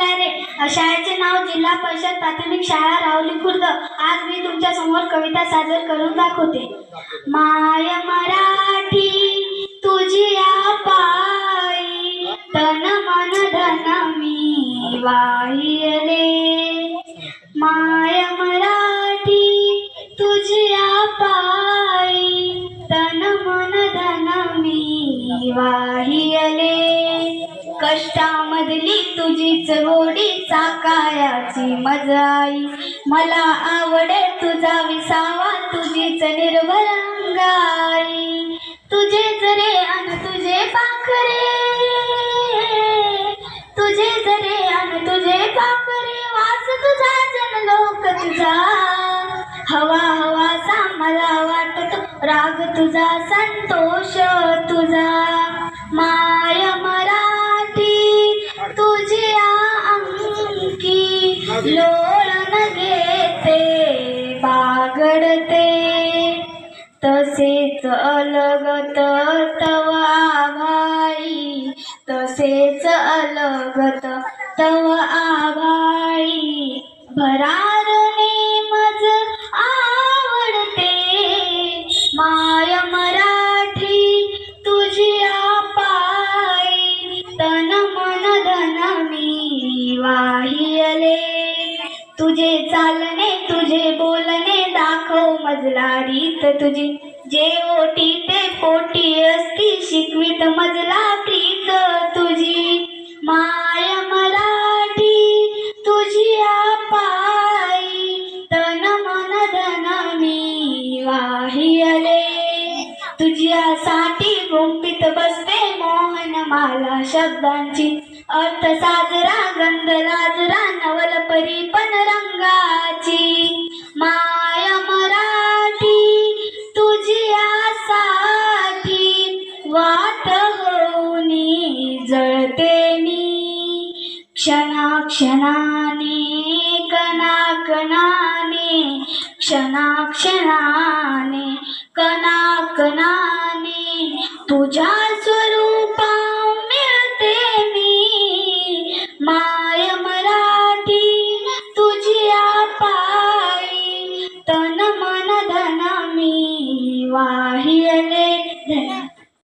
रे. शाळेचे नाव जिल्हा परिषद प्राथमिक शाळा रावली खुर्द. आज मी तुमच्यासमोर कविता सादर करून दाखवते. माय मराठी तुझी पायी तन मन धन मी वाहिले माय मराठी तुझ्या पायी तन मन धन मी वाहिले लागली तुझीच गोडी चाकायाची मजाई. मला आवडे तुझा विसावा तुझीच निर्भरंगाई तुझे जरे अन तुझे पाखरे तुझे जरे अन तुझे पाखरे वास तुझा जनलोक तुझा. हवा हवासा मला वाटतो राग तुझा संतोष. लोळण घेते बागडते. तसेच अलगत तवा आभाळी. तसेच अलगत तव आभाळी. रीत तुझी. जे ओटी ते पोटी असती शिकवीत मजला प्रीत तुझी. माय मराठी तुझी आपाई तन मन धन मी वाहियले. तुझ्यासाठी गुंपित बसते मोहन माला शब्दांची अर्थ साजरा वात होऊन जळते मी. क्षणाक्षणाने कणाकणाने क्षणाक्षणाने कणाकणाने तुझ्या स्वरूपा मिळते मी. माय मराठी तुझी आपाई तन मन धन मी वाही